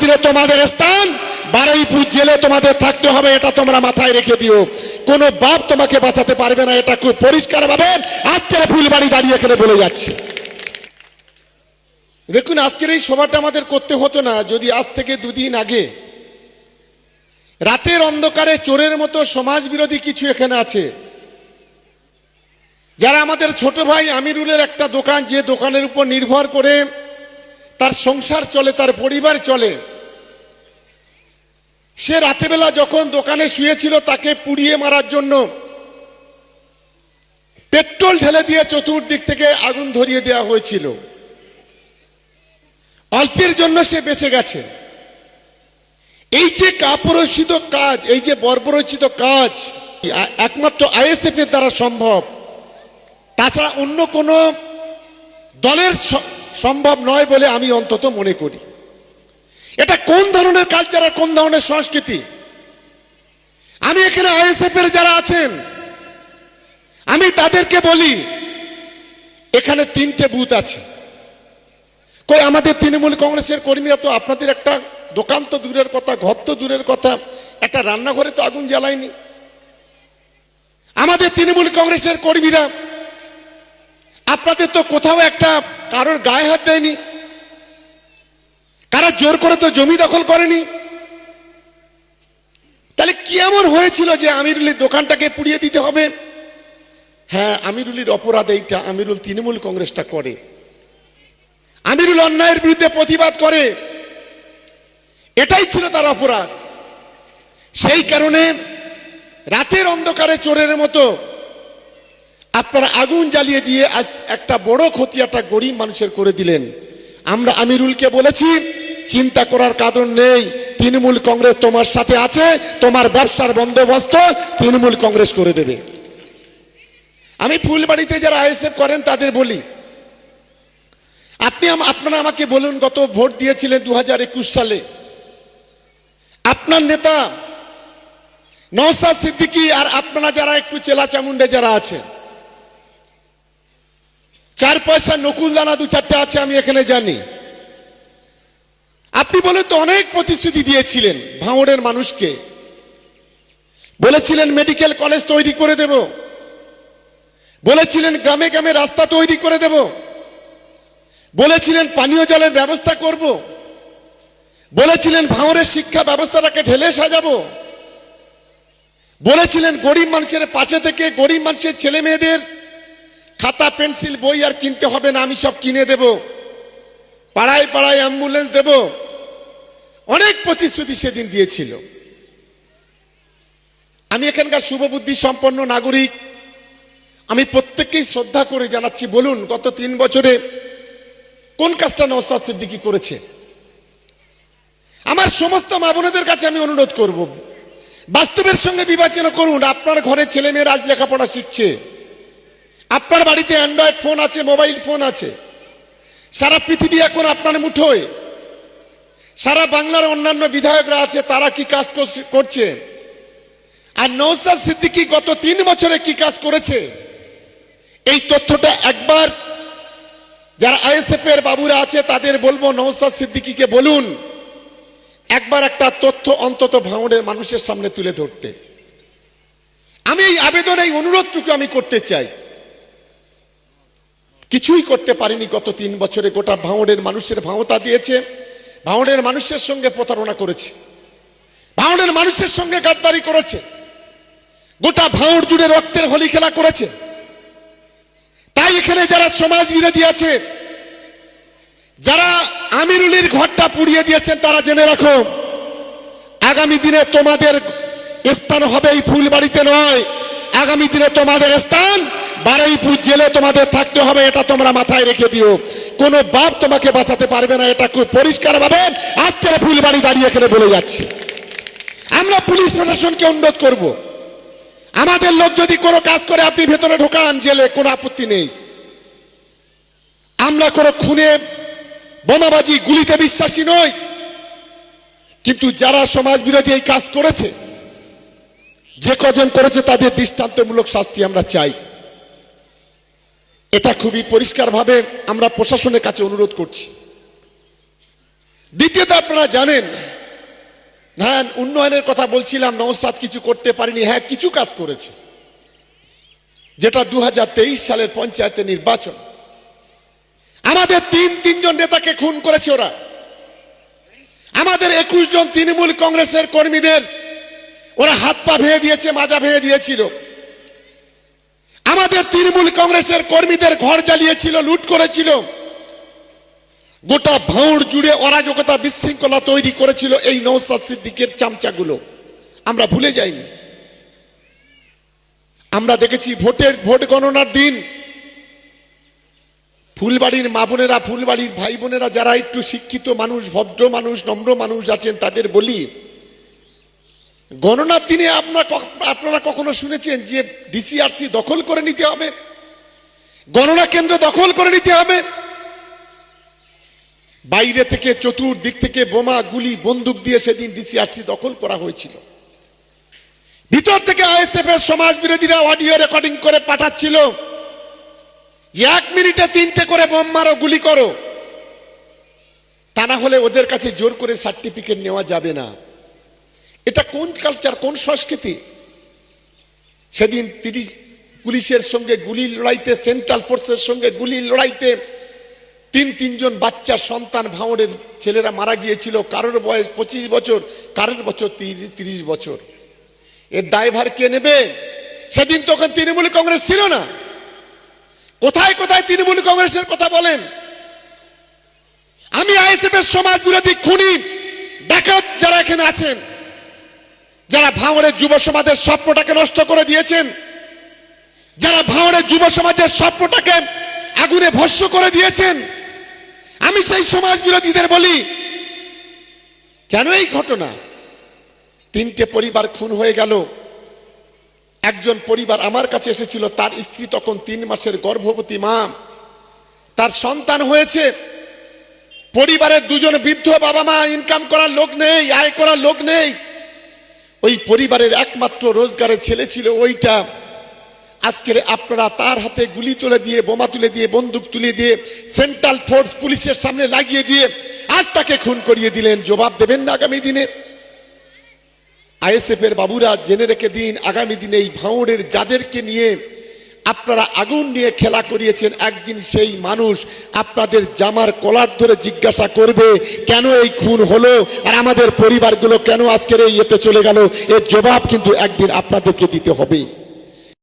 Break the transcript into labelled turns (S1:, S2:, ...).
S1: দিনে তোমাদের স্থান, বারুইপুর জেলে তোমাদের থাকতে হবে, এটা তোমরা মাথায় রেখে দিও। কোনো বাপ তোমাকে বাঁচাতে পারবে না, এটা খুব পরিষ্কার ভাবে আজকের ফুলবাড়ি দাঁড়িয়ে এখানে বলে যাচ্ছে। দেখুন, আজকের এই সভাটা আমাদের করতে হতো না, যদি আজ থেকে দুদিন আগে। রাতের অন্ধকারে চোরের মতো সমাজ বিরোধী কিছু এখানে আছে। যারা আমাদের ছোট ভাই আমিরুলের একটা দোকান, যে দোকানের উপর নির্ভর করে তার সংসার চলে, তার পরিবার চলে। সে রাতেবেলা যখন দোকানে শুয়েছিল তাকে পুড়িয়ে মারার জন্য পেট্রোল ঢেলে দিয়ে চতুর্দিক থেকে আগুন ধরিয়ে দেওয়া হয়েছিল। অল্পের জন্য সে বেঁচে গেছে। এই যে কাপুরসিত কাজ, এই যে বর্বরচিত কাজ, একমাত্র আইএসএফ এর দ্বারা সম্ভব। তাছাড়া অন্য কোনো দলের সম্ভব নয় বলে আমি অন্তত মনে করি। এটা কোন ধরনের কালচার আর কোন ধরনের সংস্কৃতি? আমি এখানে আইএসএফ এর যারা আছেন, আমি তাদেরকে বলি, এখানে তিনটে বুথ আছে। কই, আমাদের তৃণমূল কংগ্রেসের কর্মীরা তো আপনাদের একটা দোকান তো দূরের কথা, ঘর তো দূরের কথা, একটা রান্নাঘরে তো আগুন জ্বালায়নি। আমাদের তৃণমূল কংগ্রেসের কর্মীরা, আপনাদের তো কোথাও একটা কারোর গায়ে হাত দেয়নি। কারা জোর করে তো জমি দখল করেনি। তাহলে কি এমন হয়েছিল যে আমিরুলের দোকানটাকে পুড়িয়ে দিতে হবে? হ্যাঁ আমিরুলির অপরাধ এইটা, আমিরুল তৃণমূল কংগ্রেসটা করে। আমিরুল অন্যায়ের বিরুদ্ধে প্রতিবাদ করে। এটাই ছিল তার অপরাধ। সেই কারণে রাতের অন্ধকারে চোরের মতো আপনারা আগুন জ্বালিয়ে দিয়ে আজ একটা বড় ক্ষতি, একটা গরিব মানুষের করে দিলেন। আমরা আমিরুলকে বলেছি, চিন্তা করার কারণ নেই। তৃণমূল কংগ্রেস তোমার সাথে আছে, তোমার ব্যবসার বন্দোবস্ত তৃণমূল কংগ্রেস করে দেবে। আমি ফুলবাড়িতে যারা আইএসএফ করেন, তাদের বলি, আপনি আপনারা আমাকে বলুন, গত ভোট দিয়েছিলেন দু হাজার একুশ সালে। আপনার নেতা নওসাদ সিদ্দিকী আর আপনারা যারা একটু চেলা চামুন্ডে যারা আছেন চার পয়সা নকুল দানা দু চারটে আছে, আমি এখানে জানি। আপনি বলে তো অনেক প্রতিশ্রুতি দিয়েছিলেন ভাঙড়ের মানুষকে। বলেছিলেন মেডিকেল কলেজ তৈরি করে দেব। বলেছিলেন গ্রামে গ্রামে রাস্তা তৈরি করে দেব। বলেছিলেন পানীয় জলের ব্যবস্থা করব। বলেছিলেন ভাঙড়ের শিক্ষা ব্যবস্থাটাকে ঢেলে সাজাবো। বলেছিলেন গরিব মানুষের পাশে থেকে গরিব মানুষের ছেলে মেয়েদের খাতা, পেন্সিল, বই আর কিনতে হবে না, আমি সব কিনে দেব। পাড়ায় পাড়ায় অ্যাম্বুলেন্স দেব। অনেক প্রতিশ্রুতি সেদিন দিয়েছিল। আমি এখানকার শুভবুদ্ধি সম্পন্ন নাগরিক। আমি প্রত্যেককেই শ্রদ্ধা করে জানাচ্ছি, বলুন, গত তিন বছরে কোন কাজটা নওসাদ সিদ্দিকি করেছে? আমার সমস্ত মা বোনেদের কাছে আমি অনুরোধ করব, বাস্তবের সঙ্গে বিবেচনা করুন, আপনার ঘরে ছেলে মেয়েরা আজ লেখাপড়া শিখছে। আপনার বাড়িতে অ্যান্ড্রয়েড ফোন আছে, মোবাইল ফোন আছে। সারা পৃথিবী এখন আপনার মুঠোয়। সারা বাংলার অন্যান্য বিধায়করা আছে, তারা কি কাজ করছে- আর নৌসাদ সিদ্দিকী গত তিন বছরে কি কাজ করেছে? এই তথ্যটা একবার যারা আইএসএফ এর বাবুরা আছে, তাদের বলব নৌসাদ সিদ্দিকীকে বলুন। একবার একটা তথ্য অন্তত ভাঙড়ের মানুষের সামনে তুলে ধরতে। আমি এই আবেদন এই অনুরোধটুকু আমি করতে চাই। কিছুই করতে পারিনি গত তিন বছরে। গোটা ভাঙড়ের মানুষের ভাঙতা দিয়েছে ভাঙড়ের মানুষের সঙ্গে প্রতারণা করেছে ভাঙড়ের মানুষের সঙ্গে গাদ্দারি করেছে, গোটা ভাঙড় জুড়ে রক্তের হোলি খেলা করেছে। তাই এখানে যারা সমাজ বিরোধী আছে, যারা আমিরুলির ঘরটা পুড়িয়ে দিয়েছেন, তারা জেনে রাখো, আগামী দিনে তোমাদের স্থান হবে এই ফুলবাড়িতে নয় আগামী দিনে তোমাদের স্থান, বারুইপুর জেলে তোমাদের থাকতে হবে, এটা তোমরা মাথায় রেখে দিও। কোনো বাপ তোমাকে বাঁচাতে পারবে না, এটা খুব পরিষ্কার ভাবে আজকের ফুলবাড়ি দাঁড়িয়ে এখানে বলে যাচ্ছে। আমরা পুলিশ প্রশাসনকে অনুরোধ করব। আমাদের লোক যদি কোনো কাজ করে, আপনি ভেতরে ঢোকান, জেলে কোনো আপত্তি নেই। আমরা কোনো খুনে, বোমাবাজি, গুলিতে বিশ্বাসী নই। কিন্তু যারা সমাজ বিরোধী এই কাজ করেছে যে কজন করেছে তাদের দৃষ্টান্তমূলক শাস্তি আমরা চাই। এটা খুবই পরিষ্কারভাবে আমরা প্রশাসনের কাছে অনুরোধ করছি। দ্বিতীয়ত আপনারা জানেন হ্যাঁ উন্নয়নের কথা বলছিলাম, নওসাদ কিছু করতে পারেনি হ্যাঁ কিছু কাজ করেছে। যেটা দু হাজার তেইশ সালের পঞ্চায়েতের নির্বাচন। আমাদের তিন, তিনজন নেতাকে খুন করেছে ওরা। আমাদের একুশ জন তৃণমূল কংগ্রেসের কর্মীদের ওরা হাত পা ভেঙে দিয়েছে, মাজা ভেঙে দিয়েছিল। আমাদের তৃণমূল কংগ্রেসের কর্মীদের ঘর জ্বালিয়েছিল, লুট করেছিল। গোটা ভাঁড় জুড়ে অরাজকতা বিশৃঙ্খলা তৈরি করেছিল এই নৌসাদ সিদ্দিকের চামচাগুলো। আমরা ভুলে যাইনি। আমরা দেখেছি ভোটের ভোট গণনার দিন। ফুলবাড়ির মা বোনেরা, ফুলবাড়ির ভাই বোনেরা যারা একটু শিক্ষিত মানুষ, ভদ্র মানুষ, নম্র মানুষ আছেন, তাদের বলি গণনার দিনে আপনার আপনারা কখনো শুনেছেন যে ডিসিআরসি দখল করে নিতে হবে? গণনা কেন্দ্র দখল করে নিতে হবে? বাইরে থেকে চতুর্দিক থেকে বোমা, গুলি, বন্দুক দিয়ে সেদিন ডিসিআরসি দখল করা হয়েছিল। ভিতর থেকে আইএসএফ এর সমাজ বিরোধীরা অডিও রেকর্ডিং করে পাঠাচ্ছিল। যে এক মিনিটে তিনটে করে বোম মারো, গুলি করো। তা না হলে ওদের কাছে জোর করে সার্টিফিকেট নেওয়া যাবে না। এটা কোন কালচার কোন সংস্কৃতি? সেদিন তিরিশ পুলিশের সঙ্গে গুলি লড়াইতে সেন্ট্রাল ফোর্সের সঙ্গে গুলি লড়াইতে তিন, তিনজন বাচ্চা, সন্তান ভাঁড়ের ছেলেরা মারা গিয়েছিল। কারোর বয়স পঁচিশ বছর, কারোর বছর তিরিশ বছর। এর দায়ভার কে নেবে? সেদিন তখন তৃণমূল কংগ্রেস ছিল না। কোথায় কোথায় তৃণমূল কংগ্রেসের কথা বলেন? আমি আইএসএফ এর সমাজ বিরোধী খুনি ডাকাত যারা এখানে আছেন যারা ভাঙড়ের যুব সমাজের স্বপ্নটাকে নষ্ট করে দিয়েছেন, যারা ভাঙড়ের যুব সমাজের স্বপ্নটাকে আগুনে ভস্য করে দিয়েছেন, আমি সেই সমাজ বিরোধীদের বলি, কেন এই ঘটনা? তিনটে পরিবার খুন হয়ে গেল। একজন পরিবার আমার কাছে এসেছিল, তার স্ত্রী তখন তিন মাসের গর্ভবতী মা। তার সন্তান হয়েছে। পরিবারের দুজন বৃদ্ধ বাবা মা ইনকাম করার লোক নেই, আয় করার লোক নেই। ওই পরিবারের একমাত্র রোজগারের ছেলে ছিল ওইটা। আজকের আপনারা তার হাতে গুলি তুলে দিয়ে, বোমা তুলে দিয়ে, বন্দুক তুলে দিয়ে, সেন্ট্রাল ফোর্স পুলিশের সামনে লাগিয়ে দিয়ে আজ তাকে খুন করিয়ে দিলেন। জবাব দেবেন না আগামী দিনে। আইএসএফ এর বাবুরা জেনে রেখে দিন, আগামী দিনে এই ভাঁড়ের যাদেরকে নিয়ে আপনারা আগুন নিয়ে খেলা করিয়েছেন, একদিন সেই মানুষ আপনাদের জামার কলার ধরে জিজ্ঞাসা করবে, কেন এই খুন হলো আর আমাদের পরিবারগুলো কেন আজকের এই ইয়েতে চলে গেল? এর জবাব কিন্তু একদিন আপনাদেরকে দিতে হবে।